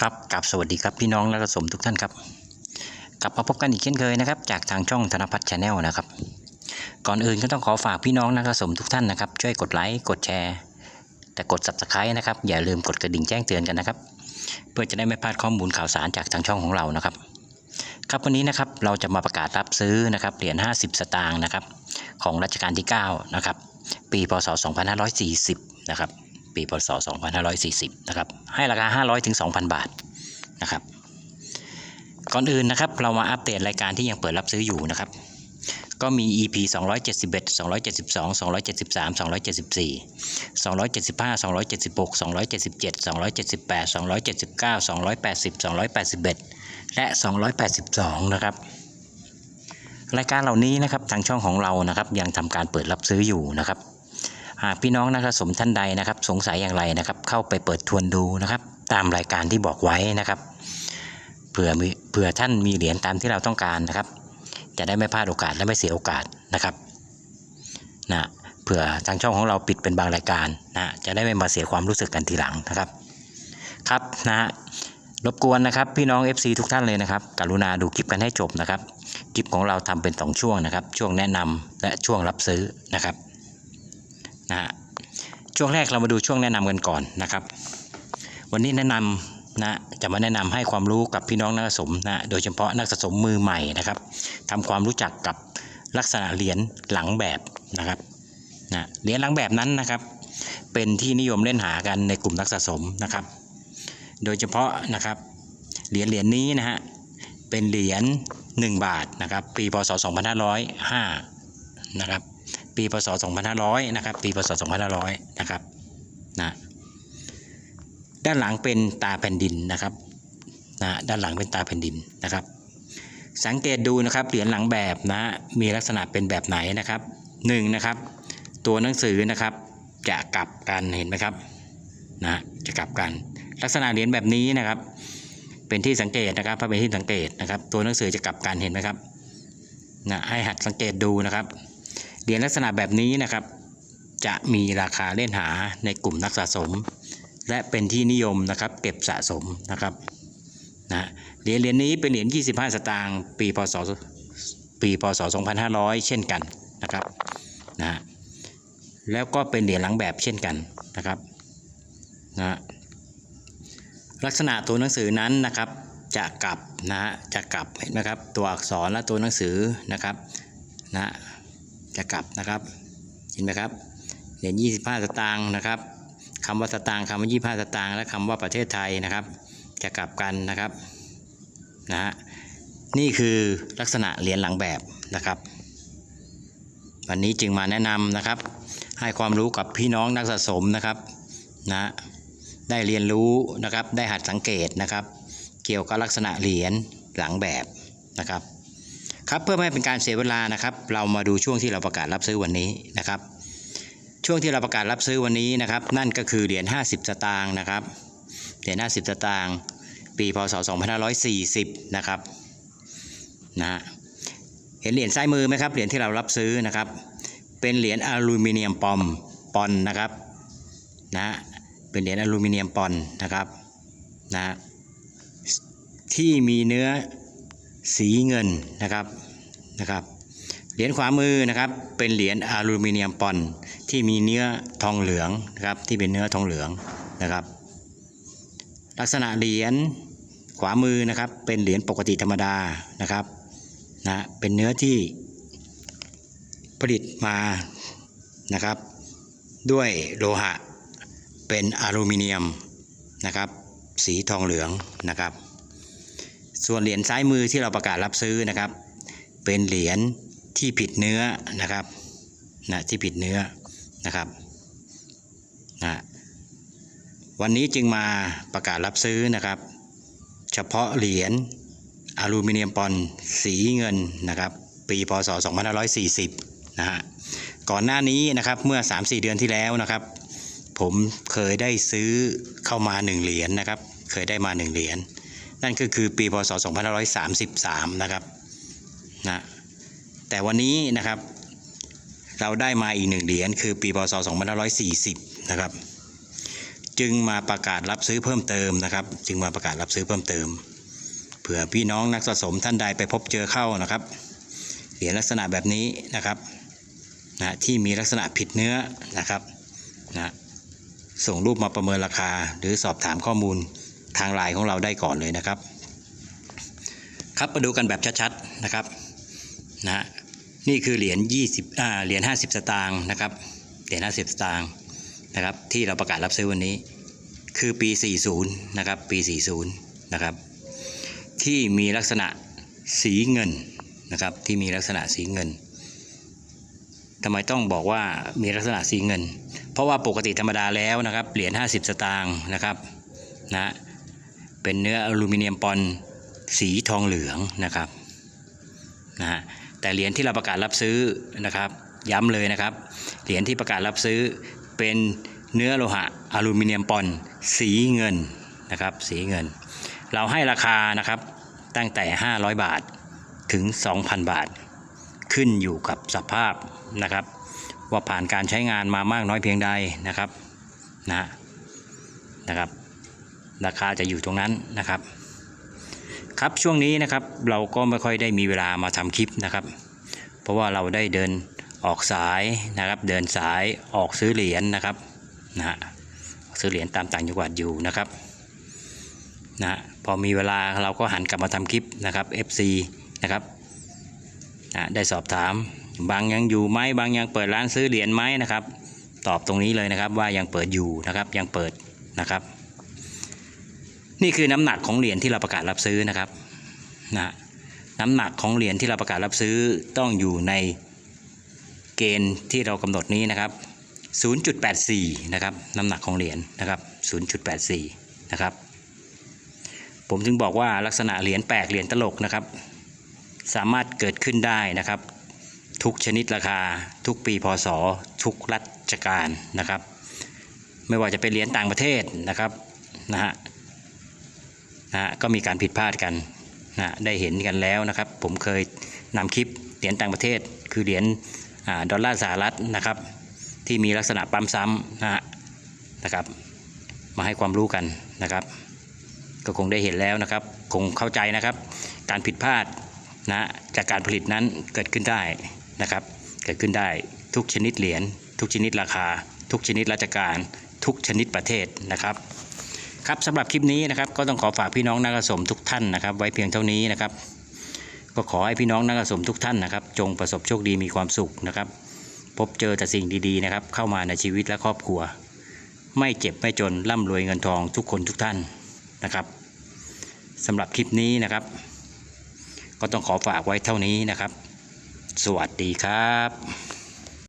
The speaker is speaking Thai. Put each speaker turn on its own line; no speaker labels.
ครับกับสวัสดีครับพี่น้องและกระสมทุกท่านครับ กลับมาพบกันอีกเช่นเคยนะครับ จากทางช่องธนพัฒน์ชาแนลนะครับ ก่อนอื่นก็ต้องขอฝากพี่น้องและกระสมทุกท่านนะครับ ช่วยกดไลค์กดแชร์ แต่กด subscribe นะครับ อย่าลืมกดกระดิ่งแจ้งเตือนกันนะครับ เพื่อจะได้ไม่พลาดข้อมูลข่าวสารจากทางช่องของเรานะครับ ครับวันนี้นะครับเราจะมาประกาศรับซื้อนะครับเหรียญ50 สตางค์นะครับ ของรัชกาลที่9นะครับปีพศ2540นะครับ ปีพศ 2540 นะครับ ให้ราคา 500ถึง2,000 บาทนะครับ ก่อนอื่นนะครับ เรามาอัปเดตรายการที่ยังเปิดรับซื้ออยู่นะครับ ก็มี EP 271 272 273 274 275 276 277 278 279 280 281 และ 282 นะครับรายการเหล่านี้นะครับทางช่องของเรานะครับยังทำการเปิดรับซื้ออยู่นะครับ หากพี่น้องนะครับสมท่านใดนะครับ สงสัยอย่างไรนะครับ เข้าไปเปิดทวนดูนะครับ ตามรายการที่บอกไว้นะครับเผื่อมีเผื่อท่านมีเหรียญตามที่เราต้องการนะครับ จะได้ไม่พลาดโอกาสและไม่เสียโอกาสนะครับนะเผื่อทางช่องของเราปิดเป็นบางรายการนะจะได้ไม่มาเสียความรู้สึกกันทีหลังนะครับ ครับนะฮะรบกวนนะครับพี่น้อง FC ทุกท่านเลยนะครับ กรุณาดูคลิปกันให้จบนะครับคลิปของเราทำเป็นสองช่วงนะครับ ช่วงแนะนำและช่วงรับซื้อนะครับ นะฮะช่วงแรกเรามาดูช่วงแนะนำกันก่อนนะครับ วันนี้แนะนำนะจะมาแนะนำให้ความรู้กับพี่น้องนักสะสมนะโดยเฉพาะนักสะสมมือใหม่นะครับทำความรู้จักกับลักษณะเหรียญหลังแบบนะครับนะเหรียญหลังแบบนั้นนะครับ เป็นที่นิยมเล่นหากันในกลุ่มนักสะสมนะครับ โดยเฉพาะนะครับเหรียญเหรียญนี้นะฮะเป็นเหรียญ1บาทนะครับปีพศ2505นะครับ ปีพศ2500นะครับ ปีพศ2500นะครับนะด้านหลังเป็นตาแผ่นดินนะครับนะด้านหลังเป็นตาแผ่นดินนะครับ สังเกตดูนะครับเหรียญหลังแบบนะมีลักษณะเป็นแบบไหนนะครับหนึ่งนะครับ ตัวหนังสือนะครับ จะกลับกันเห็นไหมครับนะจะกลับกัน ลักษณะเหรียญแบบนี้นะครับ เป็นที่สังเกตนะครับถ้าเป็นที่สังเกตนะครับ ตัวหนังสือจะกลับกันเห็นไหมครับนะให้หัดสังเกตดูนะครับ เหรียญลักษณะแบบนี้นะครับ จะมีราคาเล่นหาในกลุ่มนักสะสม และเป็นที่นิยมนะครับ เก็บสะสมนะครับนะเหรียญเหรียญนี้เป็นเหรียญ25 สตางค์ปีพศปีพศ 2500 เช่นกันนะครับนะแล้วก็เป็นเหรียญหลังแบบเช่นกันนะครับนะลักษณะตัวหนังสือนั้นนะครับ จะกลับนะจะกลับเห็นไหมครับตัวอักษรและตัวหนังสือนะครับนะ จะกลับนะครับ เห็นไหมครับเหรียญ25สตางค์นะครับคำว่าสตางค์คำว่า25สตางค์และคำว่าประเทศไทยนะครับ จะกลับกันนะครับนะฮะนี่คือลักษณะเหรียญหลังแบบนะครับ วันนี้จึงมาแนะนำนะครับ ให้ความรู้กับพี่น้องนักสะสมนะครับนะได้เรียนรู้นะครับได้หัดสังเกตนะครับ เกี่ยวกับลักษณะเหรียญหลังแบบนะครับ ครับเพื่อไม่ให้เป็นการเสียเวลานะครับ เรามาดูช่วงที่เราประกาศรับซื้อวันนี้นะครับ ช่วงที่เราประกาศรับซื้อวันนี้นะครับ นั่นก็คือเหรียญ50 สตางค์นะครับเหรียญ50 สตางค์ปีพศ 2540 นะครับนะเห็นเหรียญซ้ายมือไหมครับเหรียญที่เรารับซื้อนะครับ เป็นเหรียญอลูมิเนียมปอมปอนนะครับนะเป็นเหรียญอลูมิเนียมปอนนะครับนะที่มีเนื้อ สีเงินนะครับนะครับ เหรียญขวามือนะครับ เป็นเหรียญอลูมิเนียมปอนที่มีเนื้อทองเหลืองนะครับที่เป็นเนื้อทองเหลืองนะครับ ลักษณะเหรียญขวามือนะครับ เป็นเหรียญปกติธรรมดานะครับนะเป็นเนื้อที่ผลิตมานะครับ ด้วยโลหะเป็นอลูมิเนียมนะครับ สีทองเหลืองนะครับ ส่วนเหรียญซ้ายมือที่เราประกาศรับซื้อนะครับ เป็นเหรียญที่ผิดเนื้อนะครับนะที่ผิดเนื้อนะครับนะวันนี้จึงมาประกาศรับซื้อนะครับ เฉพาะเหรียญอลูมิเนียมปอนด์สีเงินนะครับ ปีพศ 2540 นะฮะก่อนหน้านี้นะครับเมื่อ 3-4 เดือนที่แล้วนะครับ ผมเคยได้ซื้อเข้ามา 1 เหรียญนะครับ เคยได้มา 1 เหรียญ นั่นก็คือปีพศ 2533 นะครับนะแต่วันนี้นะครับเราได้มาอีกหนึ่งเหรียญคือปีพศ 2540 นะครับ จึงมาประกาศรับซื้อเพิ่มเติมนะครับ จึงมาประกาศรับซื้อเพิ่มเติม เผื่อพี่น้องนักสะสมท่านใดไปพบเจอเข้านะครับ เหรียญลักษณะแบบนี้นะครับนะที่มีลักษณะผิดเนื้อนะครับนะส่งรูปมาประเมินราคาหรือสอบถามข้อมูล ทางไลน์ของเราได้ก่อนเลยนะครับ ครับมาดูกันแบบชัดๆนะครับนะนี่คือเหรียญ20อ่าเหรียญ50 สตางค์นะครับเหรียญ50 สตางค์นะครับที่เราประกาศรับซื้อวันนี้ คือปี 40 นะครับปี 40 นะครับ ที่มีลักษณะสีเงินนะครับที่มีลักษณะสีเงินทำไมต้องบอกว่ามีลักษณะสีเงิน เพราะว่าปกติธรรมดาแล้วนะครับเหรียญ50 สตางค์นะครับนะ เป็นเนื้ออลูมิเนียมปอนด์สีทองเหลืองนะครับนะฮะแต่เหรียญที่เราประกาศรับซื้อนะครับ ย้ำเลยนะครับ เหรียญที่ประกาศรับซื้อเป็นเนื้อโลหะอลูมิเนียมปอนด์สีเงินนะครับ สีเงิน เราให้ราคานะครับตั้งแต่ 500 บาทถึง 2,000 บาท ขึ้นอยู่กับสภาพนะครับ ว่าผ่านการใช้งานมามากน้อยเพียงใดนะครับนะนะครับ ราคาจะอยู่ตรงนั้นนะครับ ครับช่วงนี้นะครับเราก็ไม่ค่อยได้มีเวลามาทำคลิปนะครับ เพราะว่าเราได้เดินออกสายนะครับ เดินสายออกซื้อเหรียญนะครับนะฮะซื้อเหรียญตามต่างจังหวัดอยู่นะครับนะพอมีเวลาเราก็หันกลับมาทำคลิปนะครับ FC นะครับนะได้สอบถามบางยังอยู่ไหมบางยังเปิดร้านซื้อเหรียญไหมนะครับ ตอบตรงนี้เลยนะครับว่ายังเปิดอยู่นะครับยังเปิดนะครับ นี่คือน้ำหนักของเหรียญที่เราประกาศรับซื้อนะครับนะน้ำหนักของเหรียญที่เราประกาศรับซื้อต้องอยู่ในเกณฑ์ที่เรากำหนดนี้นะครับ 0.84 นะครับ น้ำหนักของเหรียญนะครับ 0.84 นะครับ ผมถึงบอกว่าลักษณะเหรียญแปลกเหรียญตลกนะครับ สามารถเกิดขึ้นได้นะครับ ทุกชนิดราคา ทุกปีพศ ทุกรัชกาลนะครับ ไม่ว่าจะเป็นเหรียญต่างประเทศนะครับนะฮะ นะก็มีการผิดพลาดกันนะได้เห็นกันแล้วนะครับ ผมเคยนำคลิปเหรียญต่างประเทศ คือเหรียญดอลลาร์สหรัฐนะครับ ที่มีลักษณะปั๊มซ้ำนะฮะนะครับ มาให้ความรู้กันนะครับ ก็คงได้เห็นแล้วนะครับ คงเข้าใจนะครับ การผิดพลาดนะจากการผลิตนั้นเกิดขึ้นได้นะครับ เกิดขึ้นได้ทุกชนิดเหรียญทุกชนิดราคา ทุกชนิดราชการ ทุกชนิดประเทศนะครับ ครับสำหรับคลิปนี้นะครับก็ต้องขอฝากพี่น้องนักสะสมทุกท่านนะครับ ไว้เพียงเท่านี้นะครับ ก็ขอให้พี่น้องนักสะสมทุกท่านนะครับ จงประสบโชคดีมีความสุขนะครับ พบเจอแต่สิ่งดีๆนะครับ เข้ามาในชีวิตและครอบครัว ไม่เจ็บไม่จนร่ำรวยเงินทองทุกคนทุกท่านนะครับสำหรับคลิปนี้นะครับ ก็ต้องขอฝากไว้เท่านี้นะครับ สวัสดีครับ